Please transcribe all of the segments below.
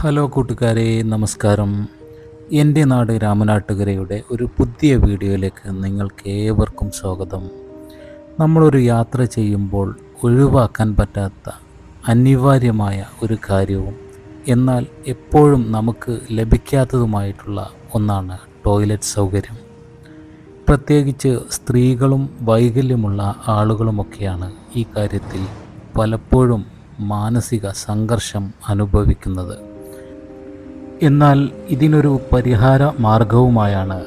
Hello കൂട്ടുകാരെ നമസ്കാരം. എന്റെ നാട് രാമനാട്ടുകരയുടെ ഒരു പുതിയ വീഡിയോയിലേക്ക് നിങ്ങൾക്ക് ഏവർക്കും സ്വാഗതം. നമ്മളൊരു യാത്ര ചെയ്യുമ്പോൾ ഒഴിവാക്കാൻ പറ്റാത്ത അനിവാര്യമായ ഒരു കാര്യവും എന്നാൽ എപ്പോഴും നമുക്ക് ലഭിക്കാത്തതുമായിട്ടുള്ള ഒന്നാണ് ടോയ്ലറ്റ് സൗകര്യം. പ്രത്യേകിച്ച് സ്ത്രീകളും വൈകല്യമുള്ള ആളുകളുമൊക്കെയാണ് ഈ കാര്യത്തിൽ പലപ്പോഴും മാനസിക സംഘർഷം അനുഭവിക്കുന്നത്. എന്നാൽ ഇതിനൊരു പരിഹാര മാർഗവുമായാണ്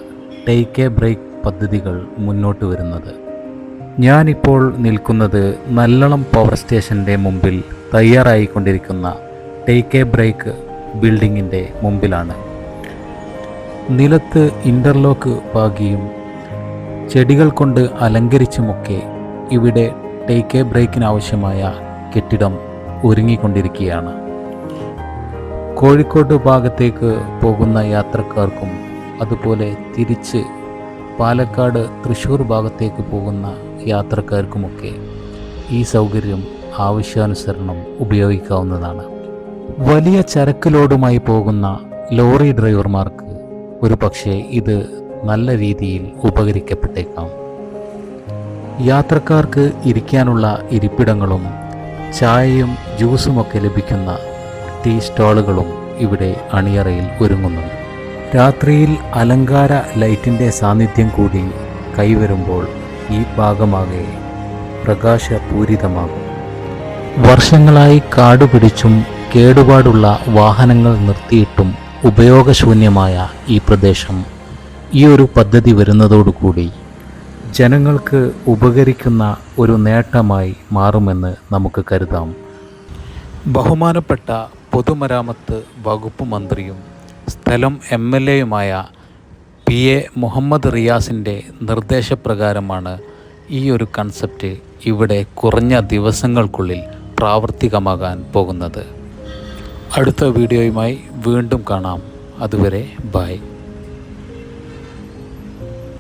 ടേക്ക് എ ബ്രേക്ക് പദ്ധതികൾ മുന്നോട്ട് വരുന്നത്. ഞാനിപ്പോൾ നിൽക്കുന്നത് നല്ലളം പവർ സ്റ്റേഷന്റെ മുമ്പിൽ തയ്യാറായിക്കൊണ്ടിരിക്കുന്ന ടേക്ക് എ ബ്രേക്ക് ബിൽഡിങ്ങിന്റെ മുമ്പിലാണ്. നിലത്ത് ഇന്റർലോക്ക് പാകിയും ചെടികൾ കൊണ്ട് അലങ്കരിച്ചുമൊക്കെ ഇവിടെ ടേക്ക് എ ബ്രേക്കിനാവശ്യമായ കെട്ടിടം ഒരുങ്ങിക്കൊണ്ടിരിക്കുകയാണ്. കോഴിക്കോട് ഭാഗത്തേക്ക് പോകുന്ന യാത്രക്കാർക്കും അതുപോലെ തിരിച്ച് പാലക്കാട് തൃശ്ശൂർ ഭാഗത്തേക്ക് പോകുന്ന യാത്രക്കാർക്കുമൊക്കെ ഈ സൗകര്യം ആവശ്യാനുസരണം ഉപയോഗിക്കാവുന്നതാണ്. വലിയ ചരക്ക് ലോഡുമായി പോകുന്ന ലോറി ഡ്രൈവർമാർക്ക് ഒരു പക്ഷേ ഇത് നല്ല രീതിയിൽ ഉപകരിക്കപ്പെട്ടേക്കാം. യാത്രക്കാർക്ക് ഇരിക്കാനുള്ള ഇരിപ്പിടങ്ങളും ചായയും ജ്യൂസുമൊക്കെ ലഭിക്കുന്ന ടീ സ്റ്റാളുകളും ഇവിടെ അണിയറയിൽ ഒരുങ്ങുന്നുണ്ട്. രാത്രിയിൽ അലങ്കാര ലൈറ്റിന്റെ സാന്നിധ്യം കൂടി കൈവരുമ്പോൾ ഈ ഭാഗമാകെ പ്രകാശപൂരിതമാകും. വർഷങ്ങളായി കാടുപിടിച്ചും കേടുപാടുള്ള വാഹനങ്ങൾ നിർത്തിയിട്ടും ഉപയോഗശൂന്യമായ ഈ പ്രദേശം ഈ ഒരു പദ്ധതി വരുന്നതോടുകൂടി ജനങ്ങൾക്ക് ഉപകരിക്കുന്ന ഒരു നേട്ടമായി മാറുമെന്ന് നമുക്ക് കരുതാം. ബഹുമാനപ്പെട്ട പൊതുമരാമത്ത് വകുപ്പ് മന്ത്രിയും സ്ഥലം എം എൽ എയുമായ പി എ മുഹമ്മദ് റിയാസിന്റെ നിർദ്ദേശപ്രകാരമാണ് ഈ ഒരു കൺസെപ്റ്റ് ഇവിടെ കുറഞ്ഞ ദിവസങ്ങൾക്കുള്ളിൽ പ്രാവർത്തികമാകാൻ പോകുന്നത്. അടുത്ത വീഡിയോയുമായി വീണ്ടും കാണാം. അതുവരെ ബായ്